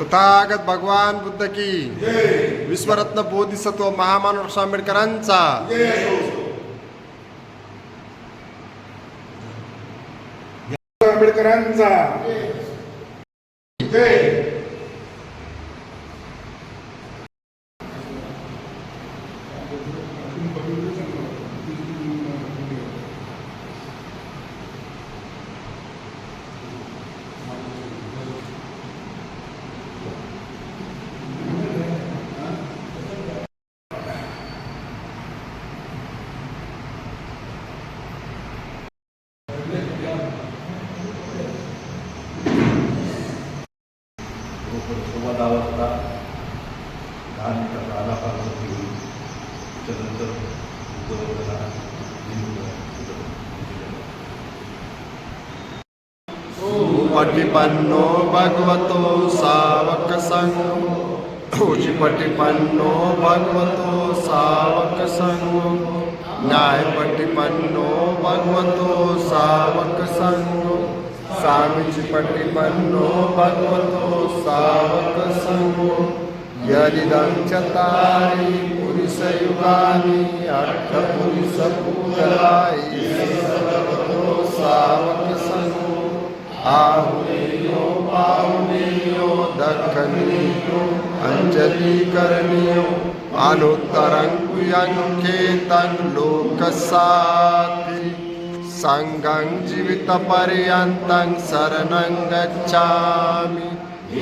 तथागत भगवान बुद्ध की. विश्वरत्न बोधिसत्व महामानव आंबेडकरांचा. आंबेडकरांचा. सव्वा दहा वाजता दहा मिनिटाचा आलापासून घेऊन त्याच्यानंतर बुद्धवर्गाला पटिपन्नो भगवतो सावक संगो पटिपन्नो भगवतो सावक संगो न्याय पटिपन्नो भगवतो सावक संगो स्वामीजी पटिपन्नो भगवतो सावक संगो यदिदं चतारि पुरुषयुगानि अष्टपुरुषपूजलायि सर्वतो सावक संगो आहुनेयो पाहुनेयो दखनीयो अञ्जलीकरणीयो अनुत्तरं कुयङ्केतं लोकसाति सङ्गं जीवितपर्यन्तं शरणं गच्छामि।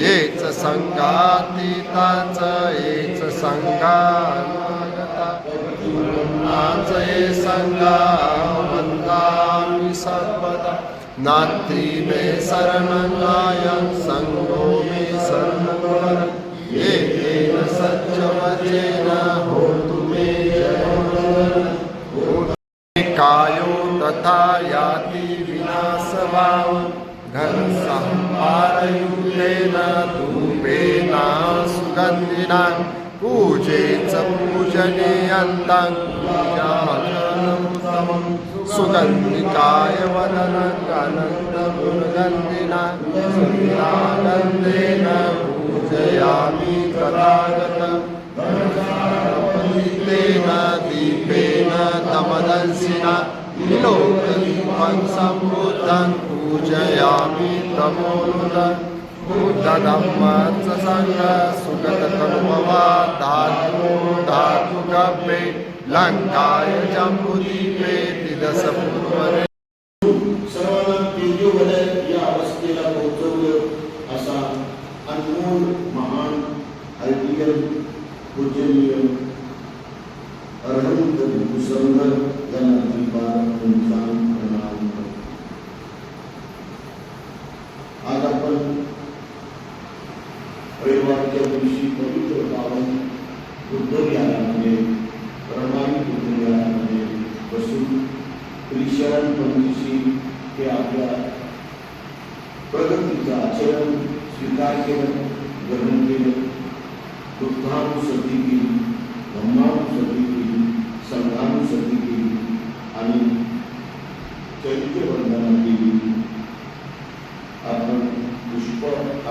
ये च सङ्गातीता च, ये च च ये सर्वदा। नास्ति मे शरणङ्गायं सङ्गो मे शरणं येन सत्यवचेन होतु मे कायो तथा याति विनाशभाव घनसंहारयुक्तेन धूपेना सुगन्धिना। पूजे च पूजनीयन्तं पूजाचरणमुत्तमं सुगन्धिकाय वदनगनन्दगुणगन्धिना सुगन्धेन पूजयामि तथागत दीपेन तमदंसिना विलोकदीपं सम्बुद्धं पूजयामि तमोनुद बुद्धधम्म च सङ्ग सुगतकल्पवा धातु धातुगभ्ये लङ्काय जम्बुदीपे दिदशपूर्वरे सर्वांना तेजोवलय या अवस्थेला पोहोचवलं असा अनमोल महान आयडियल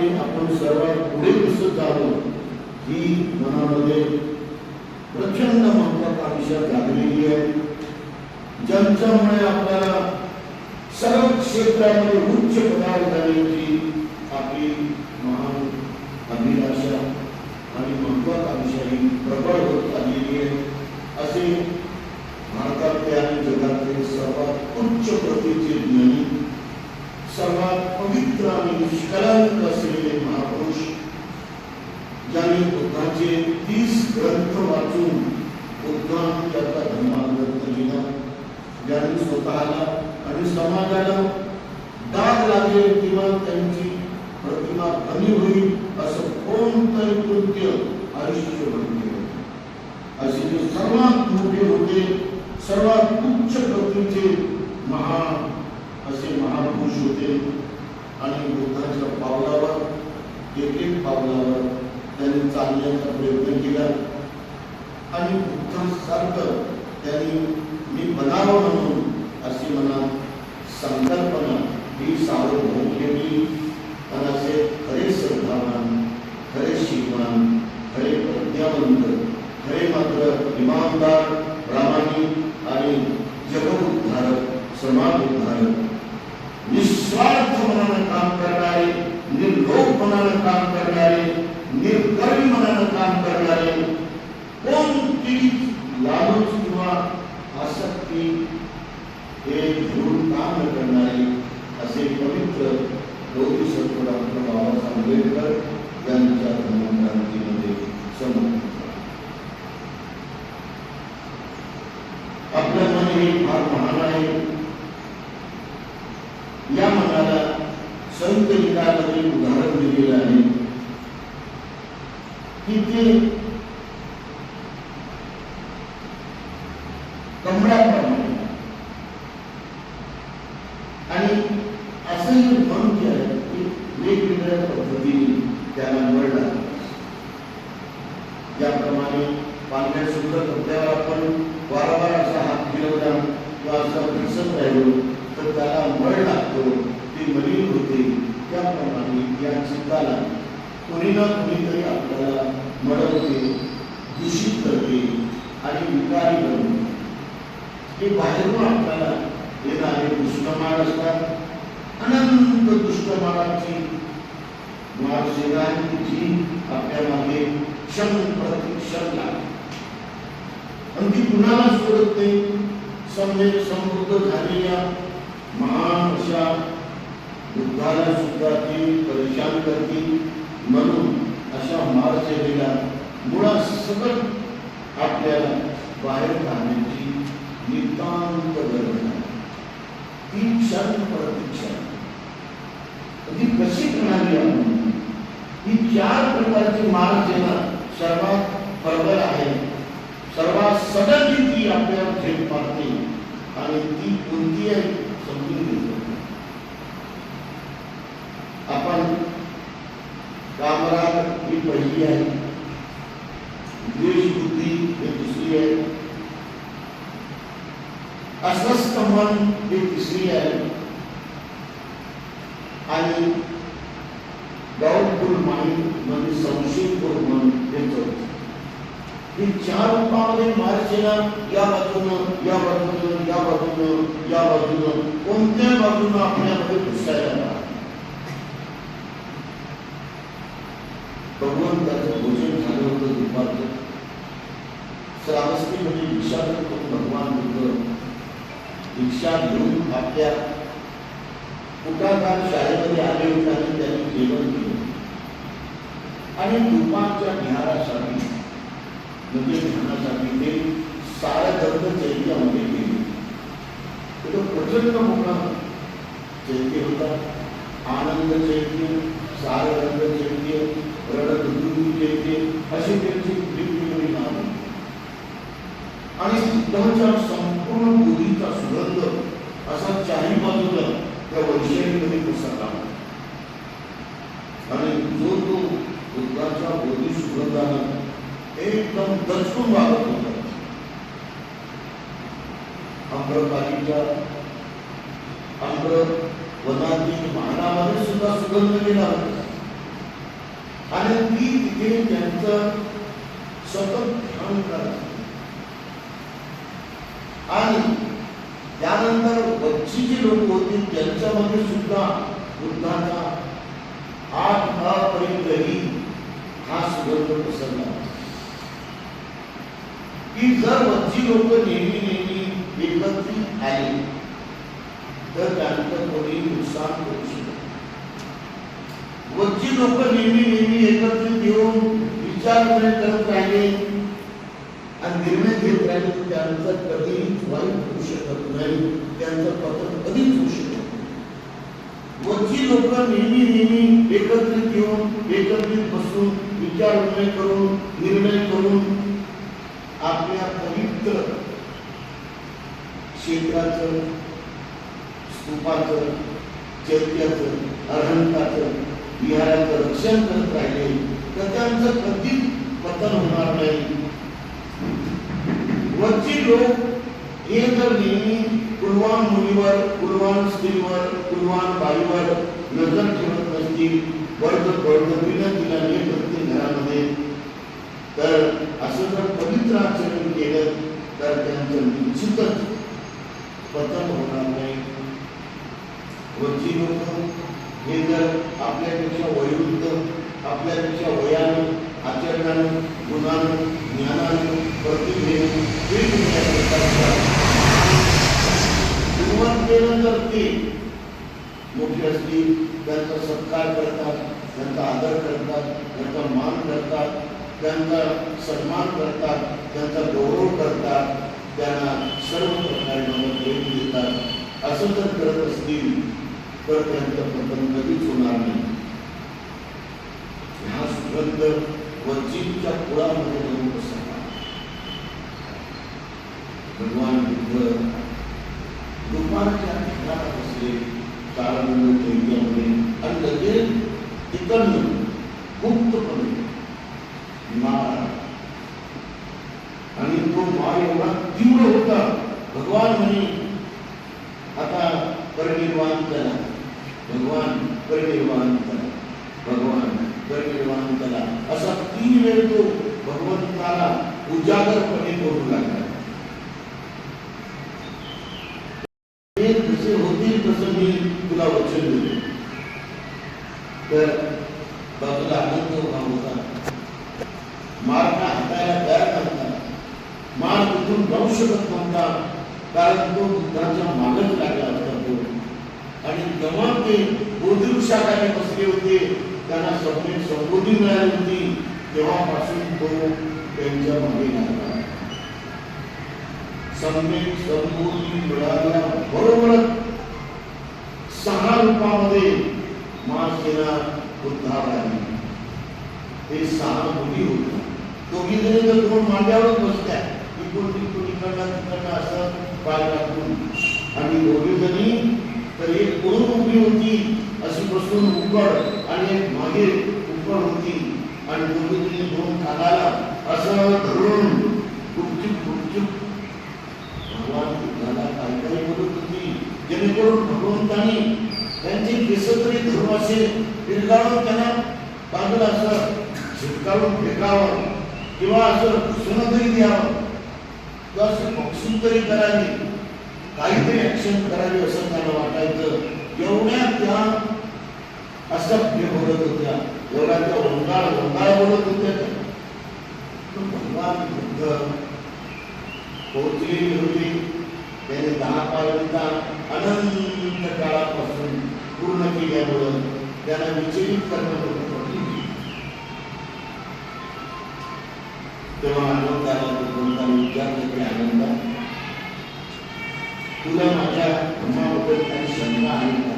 जगामध्ये आपण सर्वात पुढे दिसत जावं ही मनामध्ये प्रचंड महत्वाकांक्षा जागलेली आहे. ज्यांच्यामुळे आपल्याला सर्व क्षेत्रामध्ये उच्च पदावर जाण्याची आपली महान अभिलाषा आणि महत्वाकांक्षा ही प्रबळ होत आलेली आहे. असे भारतातले आणि जगातले सर्वात उच्च प्रतीचे ज्ञानी सर्वात पवित्र आणि निष्कलंक असलेले महापुरुष, ज्यांनी बुद्धाचे तीस ग्रंथ वाचून बुद्धांनी त्याचा धर्माग्रंथ लिहिला ज्यांनी स्वतःला आणि समाजाला दाग लागेल किंवा त्यांची प्रतिमा कमी होईल, असं कोणतंही कृत्य आयुष्यभर केलं असे जे सर्वात मोठे होते, सर्वात उच्च प्रतीचे महान असे महापुरुष होते. आणि बुद्धाच्या पावलावर एक एक पावलावर त्यांनी चालण्याचा प्रयत्न केला. आणि बुद्धासारखं त्यांनी मी बनावं म्हणून अशी मनात संकल्पना ही सार्वभौम केली आणि असे खरे श्रद्धावान खरे शिकवान खरे प्रज्ञावंत खरे मात्र इमानदार प्रामाणिक आणि जगउद्धारक समाज उद्धारक Amen. आणि असंही म्हणून जे आहे की वेगवेगळ्या पद्धतीने त्याला निवडला ज्याप्रमाणे पांढऱ्या शुद्ध कपड्यावर आपण वारंवार असा हात फिरवला किंवा असा दिसत राहिलो तर त्याला मळ लागतो ते मलिन होते. त्याप्रमाणे या चित्ताला कोणी ना कोणीतरी आपल्याला मळवते दूषित करते आणि विकारी बनवते हे बाहेरून आपल्याला येणारे असतात. अनंत दुष्टमाळाची मार्गशिरांची आपल्या मागे क्षण प्रतिक्षण लागते. नाही? समृद्ध झालेल्या महान अशा बुद्धाला सुद्धा ती परेशान करते म्हणून अशा मार्गशिरेला मुळात सकट आपल्याला बाहेर काढण्याची नितांत गरज आहे. ती क्षण प्रतिक्षण ती कशी प्रणाली आपण? ही चार प्रकारची मार्गसेना सर्वात प्रबळ आहे, सर्वात सडनली ती आपल्याला झेप मारते आणि ती कोणती आहे? समजून घेतो आपण कामराग ही। बुद्धी ही दुसरी आहे अस्वस्थ मन ही। तिसरी माइंड मन हे ही चार या या या या बाजूनं कोणत्या बाजूनं आपल्यामध्ये घुसायला भगवंताचं भोजन झालं होतं दुपारचं श्रावस्ती म्हणजे दीक्षा करून भगवान बुद्ध दीक्षा घेऊन आपल्या कुटाकार शाळेमध्ये आले होते आणि त्यांनी जेवण केलं आणि दुपारच्या विहारासाठी म्हणजे ध्यानासाठी ते दर्द चैत्यामध्ये गेले तो प्रचंड मोठा चैत्य होता, आनंद चैत्य सारगंध चैत्य अशी त्यांची वेगवेगळी नाव आणि बुद्धाच्या संपूर्ण बोधीचा सुगंध असा चारी बाजूला त्या वैशालीमध्ये पसरला. आणि जो तो बुद्धाच्या बोधी सुगंधानं एकदम दचकून वागत होता. आम्रपालीच्या आम्र वनातील महानामध्ये सुद्धा सुगंध गेला होता. ती तिथे त्यांचं सतत ध्यान करत आणि त्यानंतर वच्ची जी लोक होती त्यांच्यामध्ये सुद्धा बुद्धाचा आठ दहापर्यंतही हा सुगंध पसरला की जर वच्ची लोक नेहमी नेहमी एकत्रित आले तर त्यांचं कोणी नुकसान करू शकत वच्ची लोक नेहमी नेहमी एकत्रित येऊन विचार करत राहिले आणि निर्णय घेत राहिले त्यांचं कधीच वाईट होऊ शकत नाही. त्यांचं पतन कधीच होऊ शकत नाही. वरची लोक नेहमी नेहमी एकत्रित येऊन एकत्रित बसून विचार विनय करून निर्णय करून आपल्या पवित्र क्षेत्राचं स्तूपाचं चैत्याचं अरहंताचं विहारांचं रक्षण करत राहिले तर त्यांचं कधीच पतन होणार नाही. वरची लोक हे जर नेहमी कुलवान मुलीवर कुलवान स्त्रीवर कुलवान बाईवर नजर ठेवत नसतील वर्ग बळजबरीनं तिला नेत असतील घरामध्ये तर असं जर पवित्र आचरण केलं तर त्यांचं निश्चितच पतन होणार नाही. वरची लोक हे जर आपल्यापेक्षा वयोवृद्ध, आपल्यापेक्षा वयानं, आचरणानं, गुणानं, ज्ञानानं प्रतिभेनं ते असतील त्यांचा सत्कार करतात आदर त्यांचा मान करतात त्यांचा सन्मान गौरव करतात सर्व प्रकारे मदत देतात. असं जर करत तर त्यांचं कधीच होणार नाही हा सुगंध वजीच्या कुळामध्ये जाऊन बसला भगवान बुद्ध दुपारच्या ठिकाणात बसले आणि तो मार। एवढा तीव्र होता। भगवान म्हणे आता परिनिर्वाण करा भगवान परिनिर्वाण करा। भगवान परिनिर्वाण करा। असा तीन वेळ तो भगवंताला उजागरपणे करू लागला हे जसे होतील तसं मी तुला वचन देतो तर बाजूला आनंद उभा होता मार्ग हातायला तयार नव्हता मार्ग तिथून जाऊ शकत नव्हता कारण तो बुद्धाच्या मागच लागला होता तो आणि जेव्हा ते बोधिवृक्षाखाली बसले होते त्यांना सभेत संबोधी मिळाली होती तेव्हापासून तो त्यांच्या मागे लागला सम्यक संबोधी मिळाल्या बरोबर सहा रूपामध्ये महासेना उद्धार आली ते सहा मुली होत्या दोघी तर दोन मांड्यावर बसल्या इकडून तिकडून इकडनं तिकडनं असं पाय टाकून आणि दोघी तर एक पळून उभी होती अशी बसून उकड आणि एक मागे उकड होती आणि दोघी दोन खालाला असं धरून, गुपचूप गुपचूप। भगवान जेणेकरून भगवंतानी त्यांची केस तरी धरून विरगाळून त्यांना बाजूला असं झिटकावून फेकावं किंवा असं सुन तरी द्यावं. किंवा असं बक्षून तरी करावी काहीतरी ऍक्शन करावी असं त्यांना वाटायचं. एवढ्या त्या असभ्य बोलत होत्या. एवढ्या त्या ओंगाळ ओंगाळ बोलत होत्या त्या. भगवान बुद्ध पोहोचलेली होती. त्याने दहा पालवीचा अनंत काळापासून पूर्ण केल्यामुळं त्याला विचलित करणं तेव्हा आनंदाला कोणताने विचारलं की आनंदा? तुला माझ्या धर्माबद्दल काही शंका आहे का?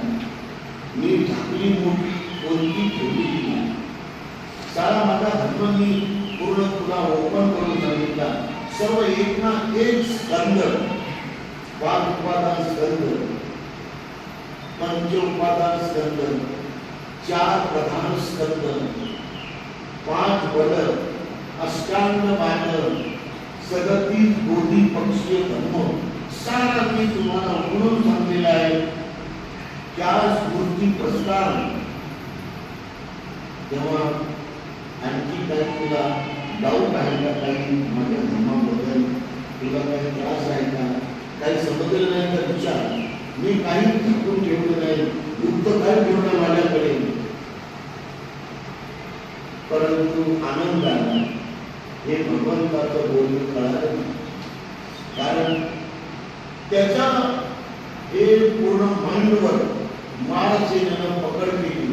मी ठाकली मोठी कोणती ठेवली नाही. सारा माझा धर्म मी पूर्ण तुला ओपन करून सांगितला. सर्व एक ना एक स्कंद पाच उपादान स्कंद पंच उपादान स्कंद चार प्रधान स्कंद पाच बल अष्टांग मार्ग सदतीस बोधी पक्षीय धर्म सारा मी तुम्हाला म्हणून सांगलेला आहे त्या स्फूर्ती प्रस्ताव तेव्हा आणखी काही तुला डाऊट आहे का काही? माझ्या धर्माबद्दल तुला काही त्रास आहे का? काही समजलं नाही तर विचार. मी काही चुकून ठेवलं नाही. युक्त काय ठेवलं माझ्याकडे परंतु आनंद आला हे भगवंताचं बोलणं कळालं नाही. कारण त्याच्या हे पूर्ण मांडवर माळसेनेनं पकड केली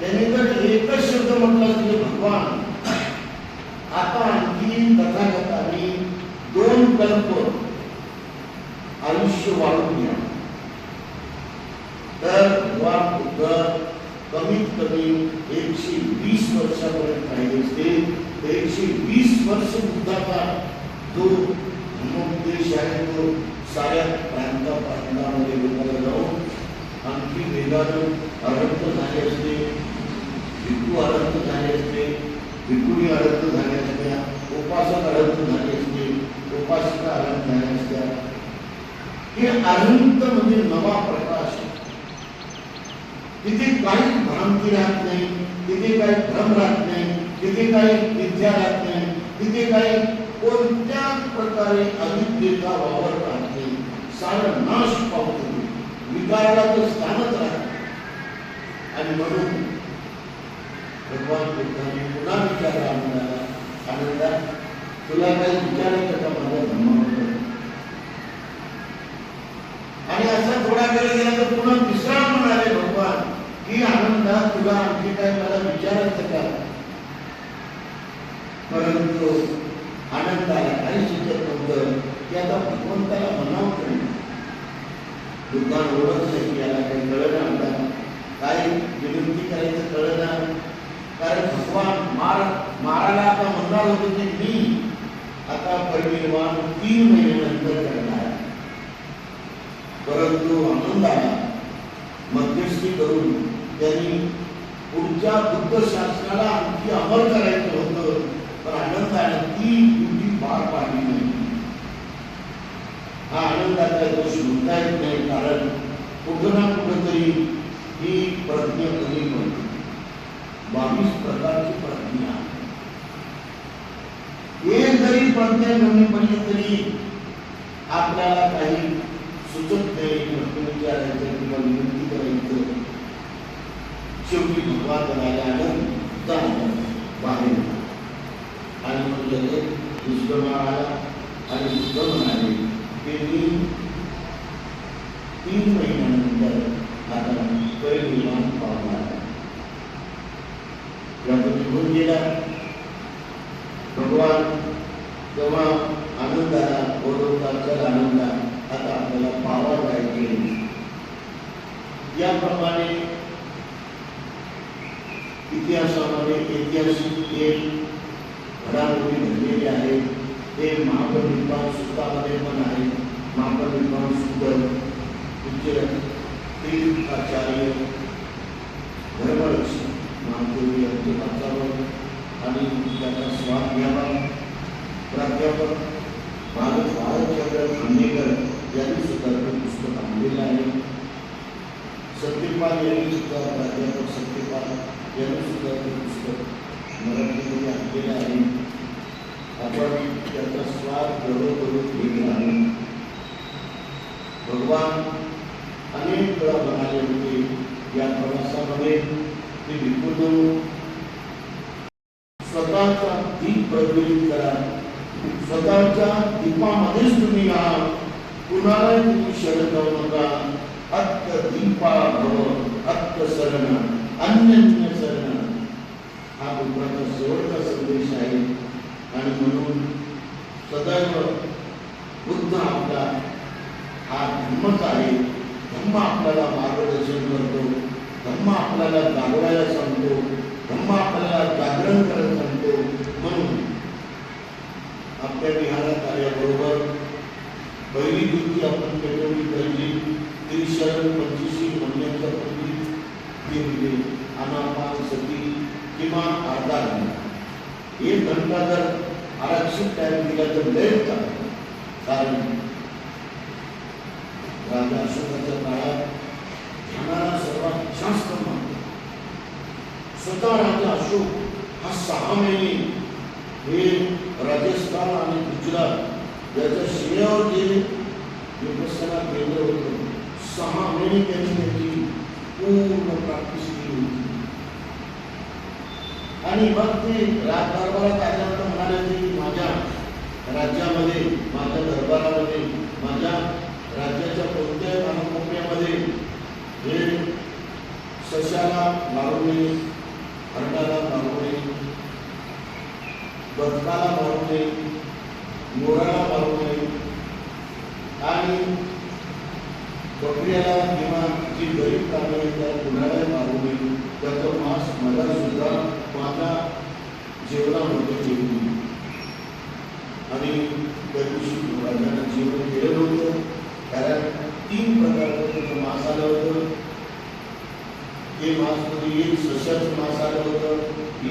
त्याने जर एकच शब्द म्हटला की भगवान आता आणखी कथा कल्प आयुष्य वाढून घ्या तर भगवान बुद्ध कमीत कमी एकशे वीस वर्षापर्यंत राहिले असते एकशे वीस वर्ष बुद्धाचा जो धर्मोपदेश आहे तो साऱ्या प्रांता प्रांतामध्ये लोकांना जाऊन आणखी वेगानं अरक्त झाले असते भिक्खू अरक्त झाले असते भिक्खुनी अरक्त झाल्या असत्या उपासक अरक्त झाले असते उपासिका अरक्त झाल्या असत्या हे अनंत म्हणजे नवा प्रकाश. तिथे काही भ्रांती राहत नाही, तिथे काही भ्रम राहत नाही, तिथे काही विद्या राहत नाही, तिथे काही कोणत्याच प्रकारे अविद्येचा वावर राहत नाही. सारा नाश पावतो विकाराला तर स्थानच राहत आणि म्हणून भगवान बुद्धाने पुन्हा विचारला आनंदा तुला काही विचारायचं का? माझ्या धर्माबद्दल? असं थोडा वेळ गेला तर पुन्हा तिसरा म्हणाले भगवान. की आनंदा तुला आणखी काय मला विचारायचं का? परंतु आनंदाला काही सुचत नव्हतं. की आता भगवंताला म्हणावं दुकान ओळख नाही की याला काही कळलं आता काय विनंती करायचं कळलं कारण भगवान मार, मारायला आता म्हणणार होते की मी. आता परिनिर्वाण तीन महिन्यानंतर करणार. आहे. मध्यस्थी करून त्यांनी पुढच्या बुद्ध शासनाला आणखी अमल करायचं होतं पण आनंदाने ती ड्युटी पार पाडली नाही. हा आनंदाचा दोष म्हणता येत नाही कारण कुठं ना कुठंतरी ही प्रज्ञा कमी पडते बावीस प्रकारची प्रज्ञा. एक जरी प्रज्ञा कमी पडली तरी आपल्याला काही सुचत नाही प्रश्न विचारायचं किंवा विनंती करायचं शेवटी भगवान म्हणाले आनंद जा बाहेर जा." आणि मग लगेच दुष्कर्मा आला आणि बुद्ध म्हणाले की मी तीन महिन्यानंतर आता परिनिर्वाण पावणार आहे. यातून निघून गेला भगवान जेव्हा याप्रमाणे इतिहासामध्ये ऐतिहासिक एक घडामोडी घडलेली आहे ते महापरिनिर्वाण सुतामध्ये पण आहे. महापरिनिर्वाण सुत पूज्य तीर्थाचार्य धर्मरक्ष महादेवी यांच्या वाचावर आणि त्याचा स्वाद घ्यावा प्राध्यापक भारत भारतचंद्र खांडेकर यांनी सुद्धा सत्यपाल यांनी सुद्धा प्राध्यापक सत्यपाल यांनी सुद्धा ते पुस्तक मराठीमध्ये आणलेलं आहे. आपण त्याचा स्वाद गौरव करून घेत आहे भगवान अनेक वेळा म्हणाले होते या प्रवासामध्ये ते विपुल स्वतःचा दीप प्रज्वलित करा. स्वतःच्या दीपामध्येच तुम्ही राहा. कुणालाही तुम्ही शरण जाऊ नका. अत्त दीपा भव अत्त शरण अन्यन्य शरण हा बुद्धाचा शेवटचा संदेश आहे आणि म्हणून सदैव बुद्ध आपला हा धर्मच आहे धम्म आपल्याला मार्गदर्शन करतो धम्म आपल्याला जागवायला सांगतो धम्म आपल्याला जागरण करायला सांगतो म्हणून आपल्या विहारात आल्याबरोबर पहिली कृती आपण पेटवली पाहिजे पंचवीशी म्हणण्याच्या पूर्वी ते म्हणजे अनापान सती किमान अर्धा घंटा घंटा जर आरक्षित टाइम दिला तर लय चांगलं. कारण राजा अशोकाच्या काळात ध्यानाला सर्वात जास्त महत्व स्वतः राजा अशोक हा सहा महिने हे राजस्थान आणि गुजरात याच्या शिऱ्यावर जे विपස්සना केंद्र होतं सहा त्यांनी त्याची पूर्ण प्रॅक्टिस केली. होती आणि मग ते राजदरबारात आल्यानंतर म्हणाले की माझ्या राज्यामध्ये माझ्या दरबारामध्ये माझ्या राज्याच्या कोणत्याही कानाकोपऱ्यामध्ये हे सशाला मारू नये हरणाला मारू नये बदकाला मारू नये मोराला मारू नये आणि बकऱ्याला किंवा जी गरीब कारवाई त्या कुणालाही मारू नये. त्याचं मांस मला सुद्धा माझ्या जेवणामध्ये येऊ नये आणि त्या दिवशी जेवण केलं नव्हतं कारण तीन प्रकारचं त्याचं मांस आलं होतं. एक मांसमध्ये एक सशाचं मांस आलं होतं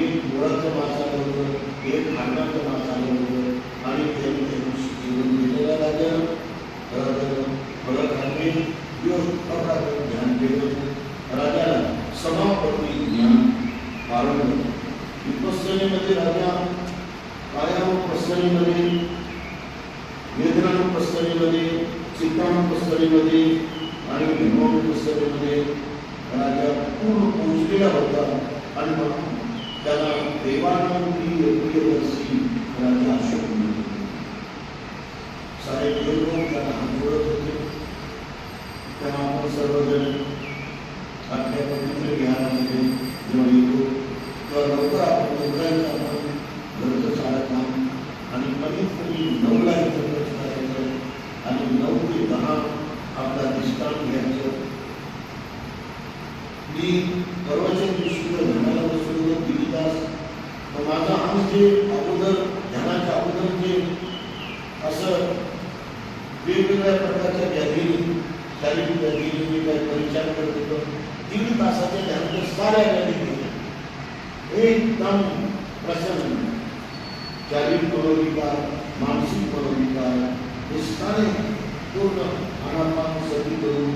एक मुळाचं मांस आलं होतं एक खांडाचं मांस आलं होतं. आणि पुस्तकेमध्ये चित्ताम पुस्तकेमध्ये आणि विभाग पुस्तकेमध्ये राजा पूर्ण पोचलेला होता आणि मग त्याला देवानंदी प्रियदर्शी राजा अशोक सारे देवगण त्यांना हातोडत होते त्यांना आपण सर्वजण आपल्या पवित्र ज्ञानामध्ये जेव्हा वेगवेगळ्या प्रकारच्या व्याधी शारीरिक व्याधी मी परिचार करत होतो दीड तासाच्या ध्यानाच्या साऱ्या व्याधी गेल्या. एकदम प्रसन्न शारीरिक मनोविकार मानसिक मनोविकार हे सारे पूर्ण अनापान सती करून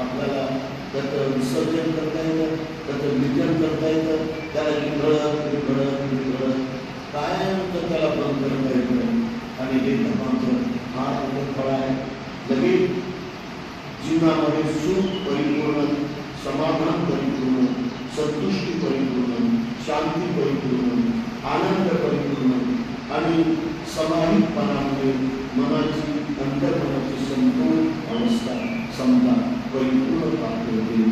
आपल्याला त्याचं विसर्जन करता येतं त्याचं विजन करता येतं त्याला निघळत निघळत निघळत कायम तर त्याला बंद करता येतं आणि हे धर्माचं फार मोठं फळ आहे लगेच जीवनामध्ये सुख, परिपूर्ण, समाधान, परिपूर्ण, संतुष्टी, परिपूर्ण, शांती, परिपूर्ण, आनंद, परिपूर्ण, आणि समाहितपणामध्ये मनाची, अंतर्मनाची संपूर्ण अवस्था समजा परिपूर्ण प्राप्त होते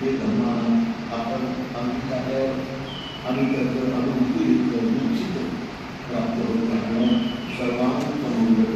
हे धर्माला आपण अंगीकारल्यावर आणि त्याचं अनुभूती निश्चित प्राप्त होत राहणं सर्वांत